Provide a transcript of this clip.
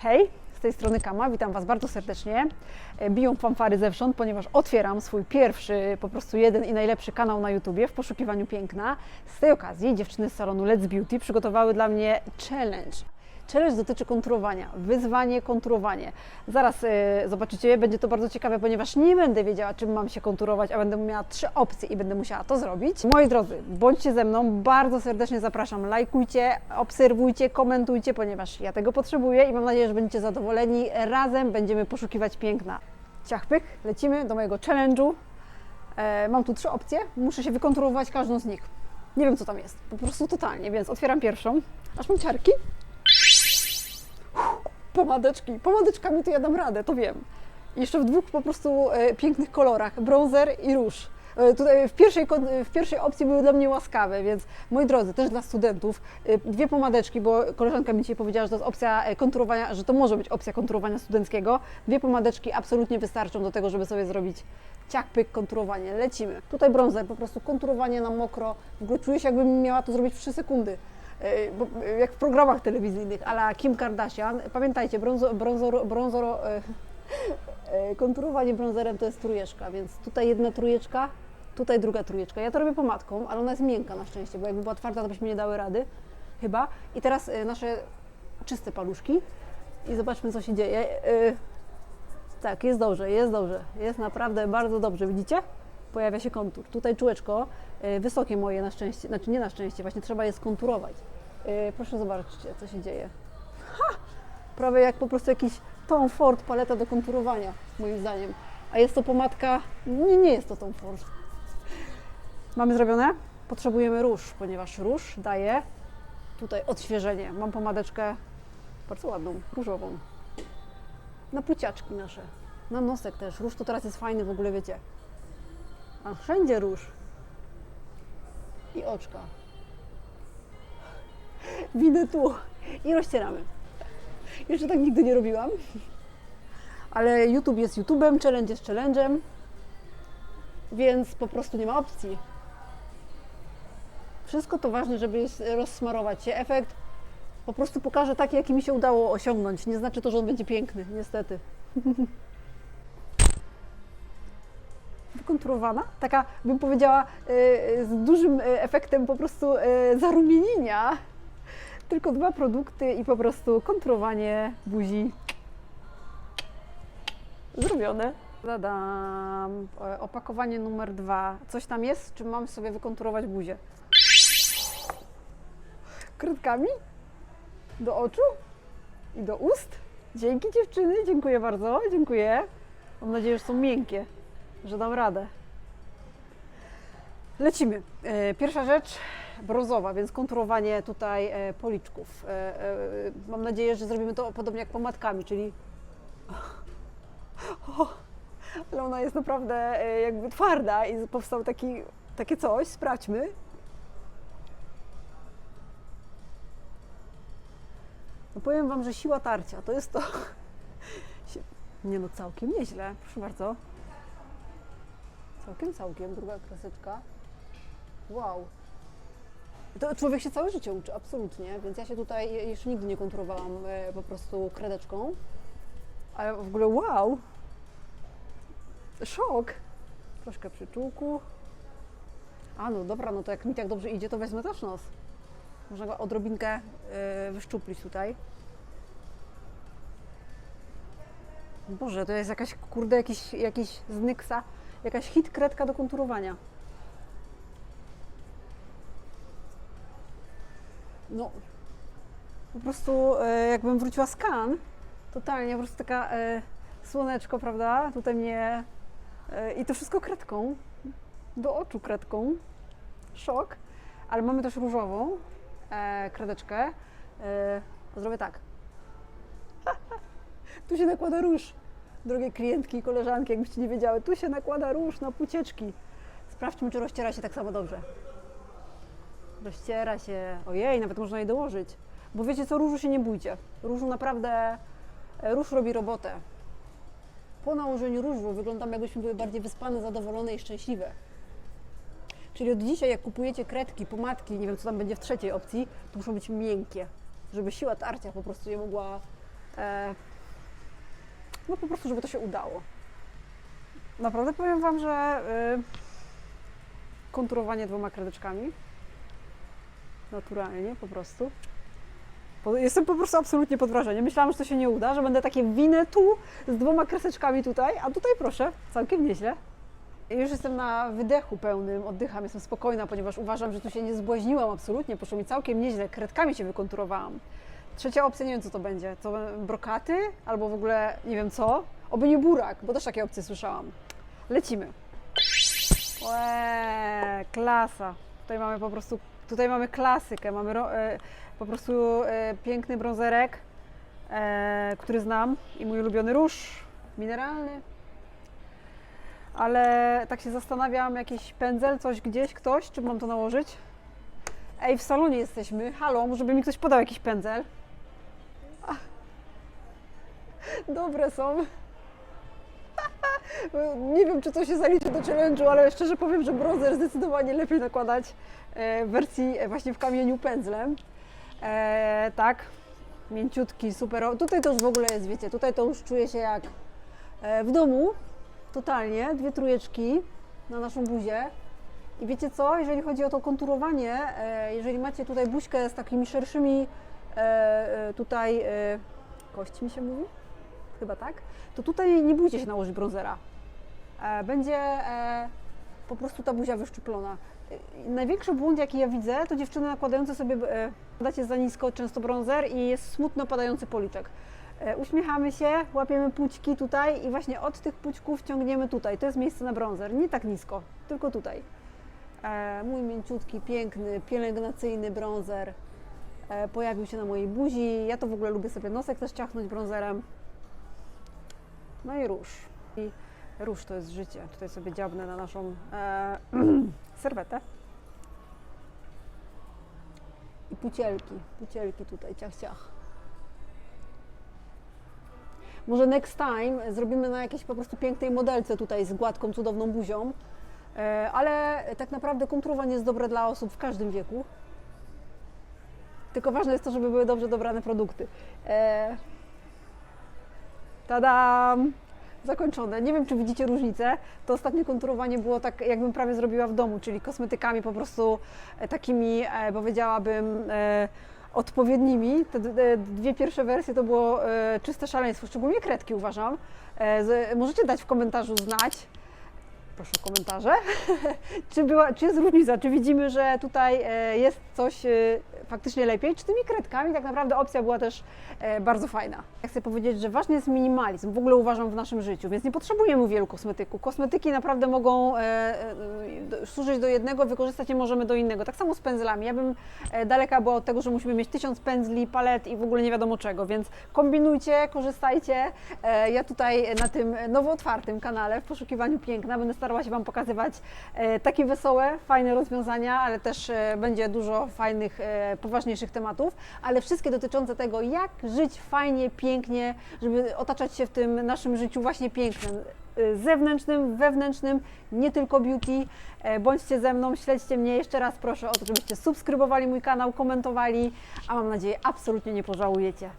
Hej, z tej strony Kama, witam Was bardzo serdecznie. E, Biją fanfary zewsząd, ponieważ otwieram swój pierwszy, po prostu jeden i najlepszy kanał na YouTubie w poszukiwaniu piękna. Z tej okazji dziewczyny z salonu Let's Beauty przygotowały dla mnie challenge. Challenge dotyczy konturowania, wyzwanie konturowanie. Zaraz e, zobaczycie, będzie to bardzo ciekawe, ponieważ nie będę wiedziała, czym mam się konturować, a będę miała trzy opcje i będę musiała to zrobić. Moi drodzy, bądźcie ze mną, bardzo serdecznie zapraszam, lajkujcie, obserwujcie, komentujcie, ponieważ ja tego potrzebuję i mam nadzieję, że będziecie zadowoleni. Razem będziemy poszukiwać piękna. Ciach pyk, lecimy do mojego challenge'u. E, mam tu trzy opcje, muszę się wykonturować każdą z nich. Nie wiem, co tam jest, po prostu totalnie, więc otwieram pierwszą. Aż mam ciarki. Pomadeczki. Pomadeczkami to ja dam radę, to wiem. Jeszcze w dwóch po prostu e, pięknych kolorach, bronzer i róż. E, Tutaj w pierwszej, w pierwszej opcji były dla mnie łaskawe, więc moi drodzy, też dla studentów, e, dwie pomadeczki, bo koleżanka mi dzisiaj powiedziała, że to jest opcja konturowania, że to może być opcja konturowania studenckiego. Dwie pomadeczki absolutnie wystarczą do tego, żeby sobie zrobić ciach, pyk, konturowanie. Lecimy. Tutaj bronzer, po prostu konturowanie na mokro. W ogóle czuję się, jakbym miała to zrobić w 3 sekundy. E, bo, e, jak w programach telewizyjnych, ale Kim Kardashian. Pamiętajcie, brązo, brązor, brązoro, e, e, konturowanie brązerem to jest trójeczka, więc tutaj jedna trójeczka, tutaj druga trójeczka. Ja to robię pomadką, ale ona jest miękka na szczęście, bo jakby była twarda, to byśmy nie dały rady, chyba. I teraz nasze czyste paluszki i zobaczmy, co się dzieje. Tak, jest dobrze, jest dobrze. Jest naprawdę bardzo dobrze, widzicie? Pojawia się kontur. Tutaj czułeczko, e, wysokie moje na szczęście, znaczy nie na szczęście, właśnie trzeba je skonturować. E, Proszę zobaczcie, co się dzieje. Ha! Prawie jak po prostu jakiś Tom Ford paleta do konturowania, moim zdaniem. A jest to pomadka, nie, nie jest to Tom Ford. Mamy zrobione? Potrzebujemy róż, ponieważ róż daje tutaj odświeżenie. Mam pomadeczkę bardzo ładną, różową. Na puciaczki nasze. Na nosek też. Róż to teraz jest fajny w ogóle, wiecie. A wszędzie róż. I oczka. Widzę tu. I rozcieramy. Jeszcze tak nigdy nie robiłam. Ale YouTube jest YouTube'em, challenge jest challenge'em. Więc po prostu nie ma opcji. Wszystko to ważne, żeby rozsmarować się. Efekt po prostu pokaże taki, jaki mi się udało osiągnąć. Nie znaczy to, że on będzie piękny, niestety. Wykonturowana, taka bym powiedziała e, z dużym e, efektem po prostu e, zarumienienia. Tylko dwa produkty i po prostu konturowanie buzi zrobione. Zadam e, opakowanie numer dwa. Coś tam jest? Czy mam sobie wykonturować buzię? Kredkami? Do oczu i do ust. Dzięki dziewczyny, dziękuję bardzo, dziękuję. Mam nadzieję, że są miękkie, że dam radę. Lecimy. E, Pierwsza rzecz brązowa, więc konturowanie tutaj e, policzków. E, Mam nadzieję, że zrobimy to podobnie jak pomadkami, czyli. O, ale ona jest naprawdę jakby twarda i powstał taki, takie coś. Sprawdźmy. No powiem Wam, że siła tarcia to jest to. Nie no, całkiem nieźle. Proszę bardzo. Całkiem, całkiem. Druga kreseczka. Wow. To człowiek się całe życie uczy, absolutnie. Więc ja się tutaj je- jeszcze nigdy nie konturowałam e, po prostu kredeczką. Ale w ogóle wow. Szok. Troszkę przyczółku. A no dobra, no to jak mi tak dobrze idzie, to wezmę też nos. Można go odrobinkę y, wyszczuplić tutaj. Boże, to jest jakaś, kurde, jakiś, jakiś z Nyxa, jakaś hit kredka do konturowania. No, po prostu e, jakbym wróciła z kan, totalnie, po prostu taka e, słoneczko, prawda, tutaj mnie e, i to wszystko kredką, do oczu kredką, szok, ale mamy też różową e, kredeczkę. E, zrobię tak. tu się nakłada róż. Drogie klientki i koleżanki, jakbyście nie wiedziały, tu się nakłada róż na płócieczki. Sprawdźmy, czy rozciera się tak samo dobrze. Rozciera się. Ojej, nawet można jej dołożyć. Bo wiecie co, różu się nie bójcie. Różu naprawdę, e, róż robi robotę. Po nałożeniu różu wyglądamy jakbyśmy były bardziej wyspane, zadowolone i szczęśliwe. Czyli od dzisiaj, jak kupujecie kredki, pomadki, nie wiem co tam będzie w trzeciej opcji, to muszą być miękkie, żeby siła tarcia po prostu je mogła E, no po prostu, żeby to się udało. Naprawdę powiem Wam, że y, konturowanie dwoma kredeczkami naturalnie po prostu. Jestem po prostu absolutnie pod wrażeniem. Myślałam, że to się nie uda, że będę takie winę tu z dwoma kreseczkami tutaj, a tutaj proszę, całkiem nieźle. Już jestem na wydechu pełnym, oddycham, jestem spokojna, ponieważ uważam, że tu się nie zbłaźniłam absolutnie, poszło mi całkiem nieźle, kredkami się wykonturowałam. Trzecia opcja, nie wiem co to będzie, to brokaty albo w ogóle nie wiem co, oby nie burak, bo też takie opcje słyszałam. Lecimy. Łe, klasa. Tutaj mamy po prostu, tutaj mamy klasykę, mamy ro, e, po prostu e, piękny brązerek, e, który znam i mój ulubiony róż mineralny. Ale tak się zastanawiam, jakiś pędzel, coś gdzieś, ktoś, czy mam to nałożyć? Ej, w salonie jesteśmy. Halo, może by mi ktoś podał jakiś pędzel? Dobre są. Nie wiem, czy to się zaliczy do challenge'u, ale szczerze powiem, że bronzer zdecydowanie lepiej nakładać e, w wersji e, właśnie w kamieniu pędzlem. E, tak, mięciutki, super. Tutaj to już w ogóle jest, wiecie, tutaj to już czuję się jak w domu, totalnie, dwie trójeczki na naszą buzię. I wiecie co, jeżeli chodzi o to konturowanie, jeżeli macie tutaj buźkę z takimi szerszymi tutaj kości mi się mówi? Chyba tak? To tutaj nie bójcie się nałożyć bronzera. E, Będzie e, po prostu ta buzia wyszczuplona. E, Największy błąd, jaki ja widzę, to dziewczyny nakładające sobie, dacie za nisko często bronzer i jest smutno padający policzek. Uśmiechamy się, łapiemy pućki tutaj i właśnie od tych pućków ciągniemy tutaj. To jest miejsce na bronzer. Nie tak nisko, tylko tutaj. Mój mięciutki, piękny, pielęgnacyjny bronzer pojawił się na mojej buzi. Ja to w ogóle lubię sobie nosek też ciachnąć bronzerem. No i róż. I róż to jest życie. Tutaj sobie dziabnę na naszą e, serwetę. I pucielki, pucielki tutaj, ciach, ciach. Może next time zrobimy na jakiejś po prostu pięknej modelce tutaj z gładką, cudowną buzią. E, Ale tak naprawdę konturowanie jest dobre dla osób w każdym wieku. Tylko ważne jest to, żeby były dobrze dobrane produkty. Tadam! Zakończone. Nie wiem, czy widzicie różnicę. To ostatnie konturowanie było tak, jakbym prawie zrobiła w domu, czyli kosmetykami po prostu e, takimi, e, powiedziałabym, e, odpowiednimi. Te dwie pierwsze wersje to było czyste szaleństwo, szczególnie kredki uważam. Możecie dać w komentarzu znać, proszę o komentarze, czy, była, czy jest różnica, czy widzimy, że tutaj jest coś faktycznie lepiej, czy tymi kredkami tak naprawdę opcja była też e, bardzo fajna. Ja chcę powiedzieć, że ważny jest minimalizm, w ogóle uważam w naszym życiu, więc nie potrzebujemy wielu kosmetyków. Kosmetyki naprawdę mogą e, e, służyć do jednego, wykorzystać je możemy do innego. Tak samo z pędzlami. Ja bym daleka była od tego, że musimy mieć tysiąc pędzli, palet i w ogóle nie wiadomo czego, więc kombinujcie, korzystajcie. Ja tutaj na tym nowo otwartym kanale w poszukiwaniu piękna będę starała się Wam pokazywać takie wesołe, fajne rozwiązania, ale też będzie dużo fajnych, poważniejszych tematów, ale wszystkie dotyczące tego, jak żyć fajnie, pięknie, żeby otaczać się w tym naszym życiu właśnie pięknem. e, Zewnętrznym, wewnętrznym, nie tylko beauty. Bądźcie ze mną, śledźcie mnie. Jeszcze raz proszę o to, żebyście subskrybowali mój kanał, komentowali, a mam nadzieję, absolutnie nie pożałujecie.